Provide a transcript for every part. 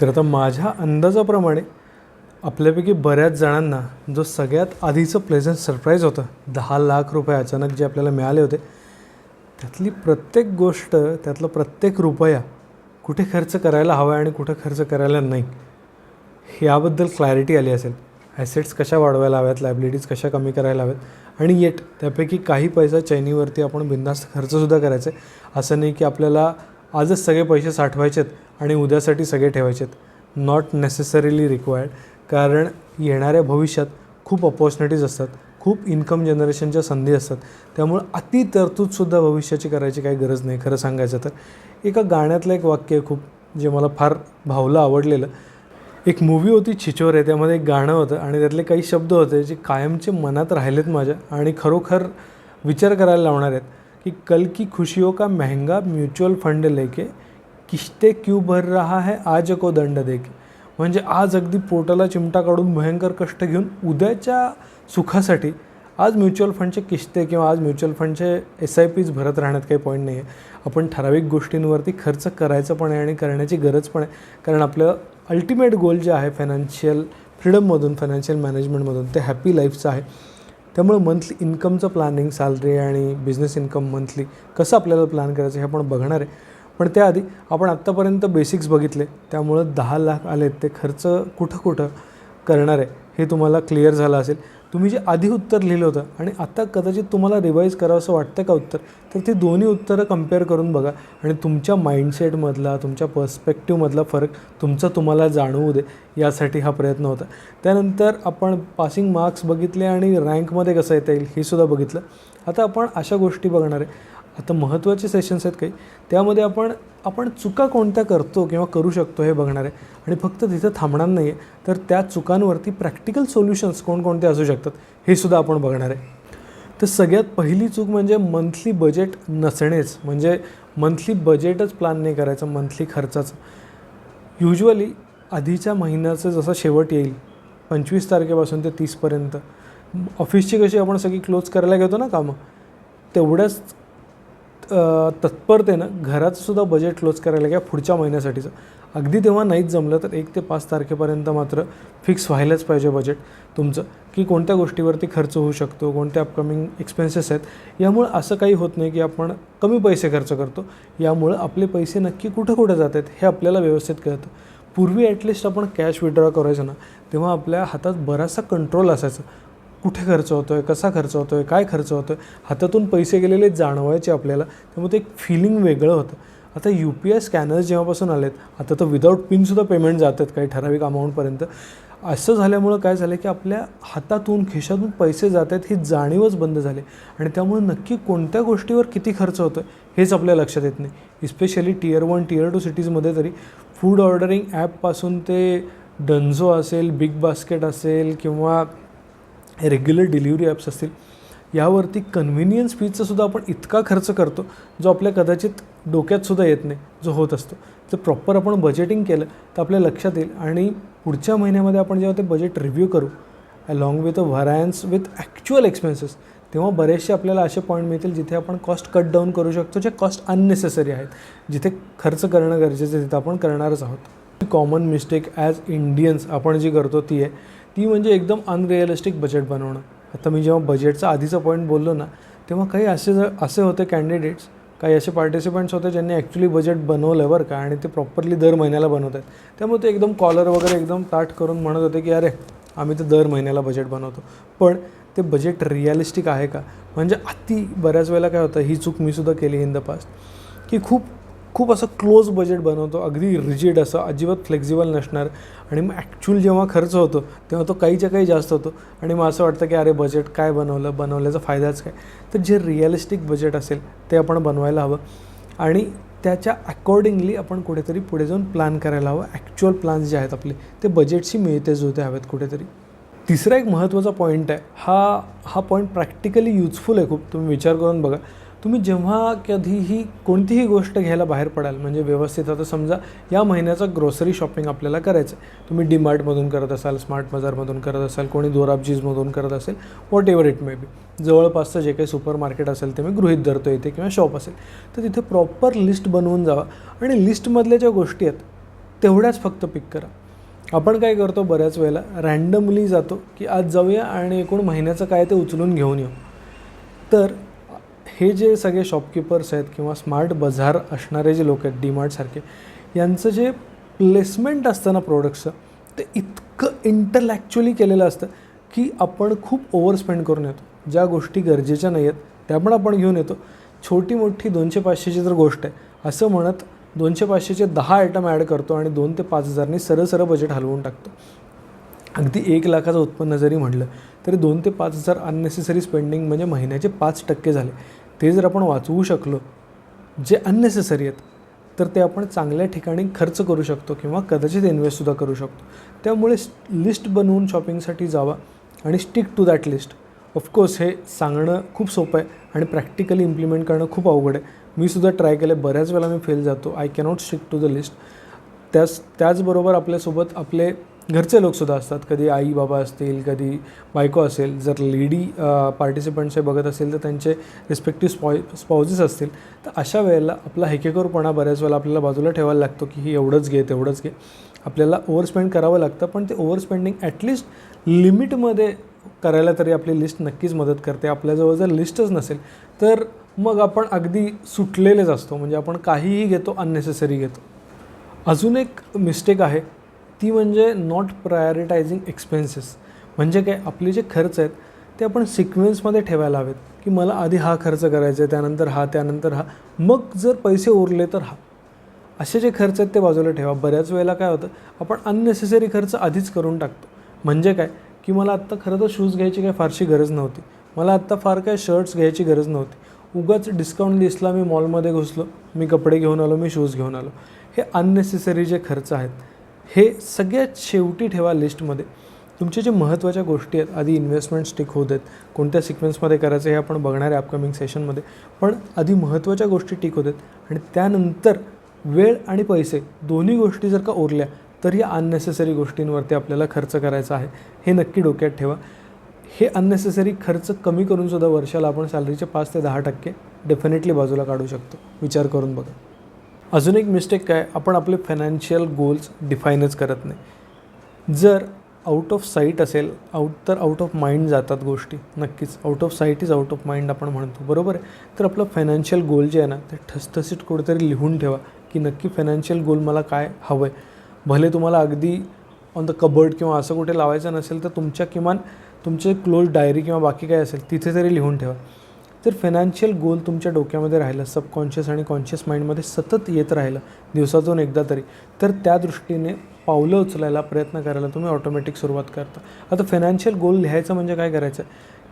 तर आता माझ्या अंदाजाप्रमाणे आपल्यापैकी बऱ्याच जणांना जो सगळ्यात आधीचं प्लेझंट सरप्राईज होतं दहा लाख रुपये अचानक जे आपल्याला मिळाले होते त्यातली प्रत्येक गोष्ट त्यातला प्रत्येक रुपया कुठे खर्च करायला हवा आणि कुठे खर्च करायला नाही याबद्दल क्लॅरिटी आली असेल. ॲसेट्स कशा वाढवायला हव्यात लायबिलिटीज कशा कमी करायला हव्यात आणि येट त्यापैकी काही पैसा चैनीवरती आपण बिंदास्त खर्चसुद्धा करायचे. असं नाही की आपल्याला आजच सगळे पैसे साठवायचेत आणि उद्यासाठी सगळे ठेवायचेत. नॉट नेसेसरीली रिक्वायर्ड कारण येणाऱ्या भविष्यात खूप अपॉर्च्युनिटीज असतात. खूप इन्कम जनरेशनच्या संधी असतात. त्यामुळं अति तरतूदसुद्धा भविष्याची करायची काही गरज नाही. खरं सांगायचं तर. एका गाण्यातलं एक वाक्य आहे खूप जे मला फार भावलं आवडलेलं. एक मूवी होती छिचोरे त्यामध्ये एक गाणं होतं आणि त्यातले काही शब्द होते जे कायमचे मनात राहिलेत माझ्या आणि खरोखर विचार करायला लावणार आहेत. की कल की खुशियों का महंगा म्युच्युअल फंड लेके किश्ते क्यू भर रहा है आज को दंड देके? म्हणजे आज अगदी पोटाला चिमटा काढून भयंकर कष्ट घेऊन उद्याच्या सुखासाठी आज म्युच्युअल फंडचे किश्ते किंवा आज म्युच्युअल फंडचे एस आय पीज भरत राहण्यात काही पॉईंट नाही आहे आपण ठराविक गोष्टींवरती खर्च करायचं पण आहे आणि करण्याची गरज पण आहे. कारण आपलं अल्टिमेट गोल जे आहे फायनान्शियल फ्रीडममधून फायनान्शियल मॅनेजमेंटमधून ते हॅपी लाईफचं आहे. त्यामुळं मंथली इन्कमचं प्लॅनिंग सॅलरी आणि बिझनेस इन्कम मंथली कसं आपल्याला प्लॅन करायचं हे आपण बघणार आहे. पण त्याआधी आपण आत्तापर्यंत बेसिक्स बघितले त्यामुळं दहा लाख आलेत ते खर्च कुठं कुठं करणार आहे हे तुम्हाला क्लिअर झालं असेल. तुम्ही जे आधी उत्तर लिहिलं होतं आणि आता कदाचित तुम्हाला रिवाईज करावं असं वाटतं का उत्तर? तर ती दोन्ही उत्तरं कंपेअर करून बघा. आणि तुमच्या माइंडसेटमधला तुमच्या पर्स्पेक्टिव्हमधला फरक तुमचा तुम्हाला जाणवू दे यासाठी हा प्रयत्न होता. त्यानंतर आपण पासिंग मार्क्स बघितले आणि रँकमध्ये कसं येता येईल हे सुद्धा बघितलं. आता आपण अशा गोष्टी बघणार आहे. आता महत्त्वाचे सेशन्स आहेत काही. त्यामध्ये आपण आपण चुका कोणत्या करतो किंवा करू शकतो हे बघणार आहे. आणि फक्त तिथं थांबणार नाही आहे तर त्या चुकांवरती प्रॅक्टिकल सोल्युशन्स कोणकोणते असू शकतात हे सुद्धा आपण बघणार आहे. तर सगळ्यात पहिली चूक म्हणजे मंथली बजेट नसणेच. म्हणजे मंथली बजेटच प्लॅन नाही करायचं मंथली खर्चाचं. युजली आधीच्या महिन्याचं जसं शेवट येईल पंचवीस तारखेपासून ते तीसपर्यंत. ऑफिसची कशी आपण सगळी क्लोज करायला घेतो ना कामं तेवढ्याच तत्परतेनं घराचंसुद्धा बजेट क्लोज करायला घ्या पुढच्या महिन्यासाठीचं. अगदी तेव्हा नाहीच जमलं तर एक ते पाच तारखेपर्यंत मात्र फिक्स व्हायलाच पाहिजे बजेट तुमचं. की कोणत्या गोष्टीवरती खर्च होऊ शकतो कोणते अपकमिंग एक्सपेन्सेस आहेत यामुळं असं काही होत नाही की आपण कमी पैसे खर्च करतो. यामुळं आपले पैसे नक्की कुठं कुठं जात आहेत हे आपल्याला व्यवस्थित कळतं. पूर्वी ॲटलिस्ट आपण कॅश विड्रॉ करायचो ना तेव्हा आपल्या हातात बराचसा कंट्रोल असायचा. कुठे खर्च होतो आहे कसा खर्च होतो आहे काय खर्च होतो आहे हातातून पैसे गेलेले जाणवायचे आपल्याला त्यामुळे ते एक फिलिंग वेगळं होतं. आता यू पी आय स्कॅनर्स जेव्हापासून आलेत आता तर विदाऊट पिनसुद्धा पेमेंट जातात काही ठराविक अमाऊंटपर्यंत असं झाल्यामुळं काय झालं की आपल्या हातातून खिशातून पैसे जात आहेत ही जाणीवच बंद झाली. आणि त्यामुळे नक्की कोणत्या गोष्टीवर किती खर्च होतो आहे हेच आपल्या लक्षात येत नाही. Especially tier one tier two सिटीजमध्ये तरी फूड ऑर्डरिंग ॲपपासून ते डन्झो असेल बिग बास्केट असेल किंवा रेग्युलर डिलिव्हरी ॲप्स असतील यावरती कन्व्हिनियन्स फीजचासुद्धा आपण इतका खर्च करतो जो आपल्या कदाचित डोक्यातसुद्धा येत नाही जो होत असतो. जर प्रॉपर आपण बजेटिंग केलं तर आपल्या लक्षात येईल. आणि पुढच्या महिन्यामध्ये आपण जेव्हा ते बजेट रिव्ह्यू करू along with a variance with actual expenses तेव्हा बरेचसे आपल्याला असे पॉईंट मिळतील जिथे आपण कॉस्ट कट डाऊन करू शकतो जे कॉस्ट अननेसेसरी आहेत. जिथे खर्च करणं गरजेचं आहे तिथं आपण करणारच आहोत. कॉमन मिस्टेक ॲज इंडियन्स आपण जी करतो ती आहे ती म्हणजे एकदम अनरिअलिस्टिक बजेट बनवणं. आता मी जेव्हा बजेटचा आधीचा पॉईंट बोललो ना तेव्हा काही असे ज- असे होते कॅन्डिडेट्स काही असे पार्टिसिपंट्स होते ज्यांनी ॲक्च्युली बजेट बनवलं बरं का आणि ते प्रॉपरली दर महिन्याला बनवत आहेत. त्यामुळे ते एकदम कॉलर वगैरे एकदम ताट करून म्हणत होते की अरे आम्ही तर दर महिन्याला बजेट बनवतो. पण ते बजेट रिअलिस्टिक आहे का? म्हणजे अति बऱ्याच वेळेला काय होतं ही चूक मी सुद्धा केली इन द पास्ट की खूप खूप असं क्लोज बजेट बनवतो अगदी रिजिड असं अजिबात फ्लेक्झिबल नसणार. आणि मग ॲक्च्युअल जेव्हा खर्च होतो तेव्हा तो काहीच्या काही जास्त होतो. आणि मग असं वाटतं की अरे बजेट काय बनवलं बनवल्याचा फायदाच काय? तर जे रिअलिस्टिक बजेट असेल ते आपण बनवायला हवं. आणि त्याच्या अकॉर्डिंगली आपण कुठेतरी पुढे जाऊन प्लॅन करायला हवं. ॲक्च्युअल प्लॅन्स जे आहेत आपले ते बजेटशी मिळते जुळते हवेत कुठेतरी. तिसरा एक महत्त्वाचा पॉईंट आहे. हा हा पॉईंट प्रॅक्टिकली युजफुल आहे खूप. तुम्ही विचार करून बघा. तुम्ही जेव्हा कधीही कोणतीही गोष्ट घ्यायला बाहेर पडाल म्हणजे व्यवस्थित आता समजा या महिन्याचं ग्रोसरी शॉपिंग आपल्याला करायचं आहे तुम्ही डीमार्टमधून करत असाल स्मार्ट बाजारमधून करत असाल कोणी दोराबजीजमधून करत असेल whatever it may be जवळपासचं जे काही सुपर मार्केट असेल ते मी गृहित धरतो इथे किंवा शॉप असेल. तर तिथे प्रॉपर लिस्ट बनवून जावा. आणि लिस्टमधल्या ज्या गोष्टी आहेत तेवढ्याच फक्त पिक करा. आपण काय करतो बऱ्याच वेळेला रँडमली जातो की आज जाऊया आणि एकूण महिन्याचं काय ते उचलून घेऊन येऊ. तर हे जे सगळे शॉपकीपर्स आहेत किंवा स्मार्ट बाजार असणारे जे लोक आहेत डीमार्टसारखे यांचं जे प्लेसमेंट असतं ना प्रोडक्टचं ते इतकं इंटरलॅक्च्युअली केलेलं असतं की आपण खूप ओव्हरस्पेंड करून येतो. ज्या गोष्टी गरजेच्या नाही आहेत त्या पण आपण घेऊन येतो. छोटी मोठी दोनशे पाचशेची जर गोष्ट आहे असं म्हणत दोनशे पाचशेचे दहा आयटम ॲड करतो आणि दोन ते पाच हजारनी सरळ सरळ बजेट हलवून टाकतो. अगदी एक लाखाचं उत्पन्न जरी म्हटलं तरी दोन ते पाच हजार अननेसेसरी स्पेंडिंग म्हणजे महिन्याचे पाच टक्के झाले. ते जर आपण वाचवू शकलो जे अननेसेसरी आहेत तर ते आपण चांगल्या ठिकाणी खर्च करू शकतो किंवा कदाचित इन्व्हेस्टसुद्धा करू शकतो. त्यामुळे लिस्ट बनवून शॉपिंगसाठी जावा आणि stick to that list of course हे सांगणं खूप सोपं आहे आणि प्रॅक्टिकली इम्प्लिमेंट करणं खूप अवघड आहे. मी सुद्धा ट्राय केलं बऱ्याच वेळा मी फेल जातो. I cannot stick to the list त्याच त्याचबरोबर आपल्यासोबत आपले घरचे लोकसुद्धा असतात. कधी आई बाबा असतील कधी बायको असेल. जर लेडी पार्टिसिपंट्स हे बघत असेल तर त्यांचे रिस्पेक्टिव्ह स्पॉय स्पाउजेस असतील. तर अशा वेळेला आपला हेकेकोरपणा बऱ्याच वेळेला आपल्याला बाजूला ठेवायला लागतो की ही एवढंच घे तेवढंच घे. आपल्याला ओव्हरस्पेंड करावं लागतं पण ते ओव्हरस्पेंडिंग ॲटलिस्ट लिमिटमध्ये करायला तरी आपली लिस्ट नक्कीच मदत करते. आपल्याजवळ जर लिस्टच नसेल तर मग आपण अगदी सुटलेलेच असतो. म्हणजे आपण काहीही घेतो अननेसेसरी घेतो. अजून एक मिस्टेक आहे. ती म्हणजे नॉट प्रायोरिटायझिंग एक्सपेन्सेस म्हणजे काय? आपले जे खर्च आहेत ते आपण सिक्वेन्समध्ये ठेवायला हवेत की मला आधी हा खर्च करायचा आहे त्यानंतर हा त्यानंतर हा. मग जर पैसे उरले तर हा. असे जे खर्च आहेत ते बाजूला ठेवा. बऱ्याच वेळेला काय होतं आपण अननेसेसरी खर्च आधीच करून टाकतो. म्हणजे काय? की मला आत्ता खरं तर शूज घ्यायची काय फारशी गरज नव्हती. मला आत्ता फार काय शर्ट्स घ्यायची गरज नव्हती. उगाच डिस्काउंट दिसला मी मॉलमध्ये घुसलो मी कपडे घेऊन आलो मी शूज घेऊन आलो. हे अननेसेसरी जे खर्च आहेत हे सगळ्यात शेवटी ठेवा लिस्टमध्ये. तुमच्या जे महत्त्वाच्या गोष्टी आहेत आधी इन्व्हेस्टमेंट स्टिक होत आहेत कोणत्या सिक्वेन्समध्ये करायचं हे आपण बघणार आहे अपकमिंग सेशनमध्ये पण आधी महत्त्वाच्या गोष्टी टिक होत आहेत आणि त्यानंतर वेळ आणि पैसे दोन्ही गोष्टी जर का उरल्या तर या अननेसेसरी गोष्टींवरती आपल्याला खर्च करायचा आहे. हे नक्की डोक्यात ठेवा. हे अननेसेसरी खर्च कमी करूनसुद्धा वर्षाला आपण सॅलरीचे पाच ते दहा टक्के डेफिनेटली बाजूला काढू शकतो. विचार करून बघा. अजून एक मिस्टेक काय आपण आपले फायनान्शियल गोल्स डिफाईनच करत नाही. जर आउट ऑफ साईट असेल आउट तर आउट ऑफ माइंड जातात गोष्टी नक्कीच. Out of sight is out of mind आपण म्हणतो बरोबर आहे? तर आपलं फायनान्शियल गोल जे आहे ना ते ठसठसीत कुठेतरी लिहून ठेवा की नक्की फायनान्शियल गोल मला काय हवं आहे भले तुम्हाला अगदी ऑन द कबर्ड किंवा असं कुठे लावायचं नसेल तर तुमच्या किमान तुमचे क्लोज डायरी किंवा बाकी काय असेल तिथे तरी लिहून ठेवा. तर फायनान्शियल गोल तुमच्या डोक्यामध्ये राहिलं सबकॉन्शियस आणि कॉन्शियस माइंडमध्ये सतत येत राहिलं दिवसातून एकदा तरी तर त्या दृष्टीने पावलं उचलायला प्रयत्न करायला तुम्ही ऑटोमॅटिक सुरुवात करता. आता फायनान्शियल गोल लिहायचं म्हणजे काय करायचं?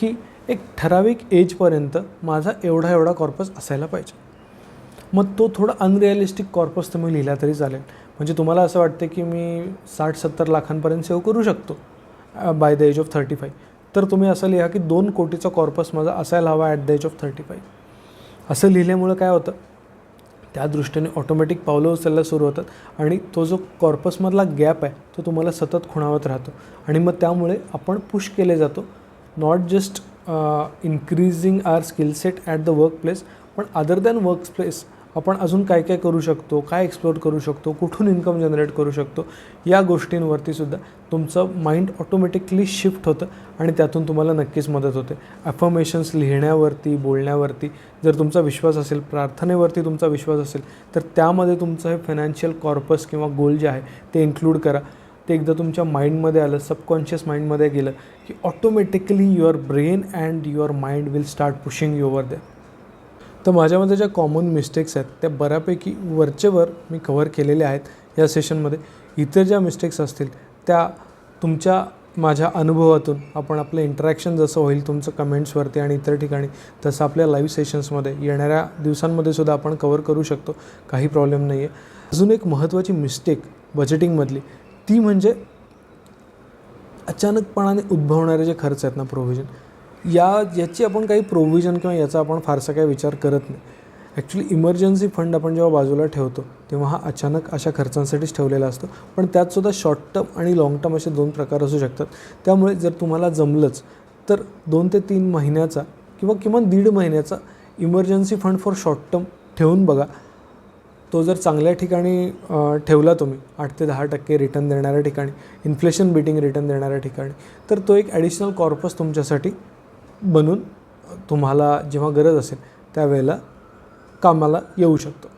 की एक ठराविक एजपर्यंत माझा एवढा एवढा कॉर्पस असायला पाहिजे. मग तो थोडा अनरिअलिस्टिक कॉर्पस तुम्ही लिहिला तरी चालेल. म्हणजे तुम्हाला असं वाटतं की मी साठ सत्तर लाखांपर्यंत सेव्ह करू शकतो by the age of thirty five तर तुम्ही असं लिहा की दोन कोटीचा कॉर्पस माझा असायला हवा at the age of thirty five असं लिहिल्यामुळं काय होतं? त्या दृष्टीने ऑटोमॅटिक पावलं उचलायला सुरू होतात आणि तो जो कॉर्पसमधला गॅप आहे तो तुम्हाला सतत खुणावत राहतो. आणि मग त्यामुळे आपण पुश केले जातो not just increasing our skill set at the work place पण अदर दॅन वर्क प्लेस आपण अजून काय काय करू शकतो काय एक्सप्लोर करू शकतो कुठून इन्कम जनरेट करू शकतो या गोष्टींवरती सुद्धा तुमचं माइंड ऑटोमॅटिकली शिफ्ट होतं आणि त्यातून तुम्हाला नक्कीच मदत होते. ॲफर्मेशन्स लिहिण्यावरती बोलण्यावरती जर तुमचा विश्वास असेल प्रार्थनेवरती तुमचा विश्वास असेल तर त्यामध्ये तुमचं हे फायनान्शियल कॉर्पस किंवा गोल जे आहे ते इन्क्लूड करा. ते एकदा तुमच्या माइंडमध्ये आलं सबकॉन्शियस माइंडमध्ये गेलं की automatically your brain and your mind will start pushing your the तर माझ्यामध्ये ज्या कॉमन मिस्टेक्स आहेत त्या बऱ्यापैकी वरचेवर मी कव्हर केलेल्या आहेत या सेशनमध्ये इतर ज्या मिस्टेक्स असतील त्या तुमच्या माझ्या अनुभवातून आपण आपलं इंटरॅक्शन जसं होईल तुमचं कमेंट्सवरती आणि इतर ठिकाणी तसं आपल्या लाईव्ह सेशन्समध्ये येणाऱ्या दिवसांमध्ये सुद्धा आपण कवर करू शकतो. काही प्रॉब्लेम नाही आहे अजून एक महत्त्वाची मिस्टेक बजेटिंगमधली ती म्हणजे अचानकपणाने उद्भवणारे जे खर्च आहेत ना प्रोव्हिजन या याची आपण काही प्रोव्हिजन किंवा याचा आपण फारसा काही विचार करत नाही. ॲक्च्युली इमर्जन्सी फंड आपण जेव्हा बाजूला ठेवतो तेव्हा हा अचानक अशा खर्चांसाठीच ठेवलेला असतो. पण त्यातसुद्धा शॉर्ट टर्म आणि लाँग टर्म असे दोन प्रकार असू शकतात. त्यामुळे जर तुम्हाला जमलंच तर दोन ते तीन महिन्याचा किंवा किमान दीड महिन्याचा emergency fund for short term ठेवून बघा. तो जर चांगल्या ठिकाणी ठेवला तुम्ही आठ ते दहा टक्के रिटर्न देणाऱ्या ठिकाणी इन्फ्लेशन बिटिंग रिटर्न देणाऱ्या ठिकाणी तर तो एक ॲडिशनल कॉर्पस तुमच्यासाठी बनून तुम्हाला जेव्हा गरज असेल त्यावेळेला कामाला येऊ शकतो.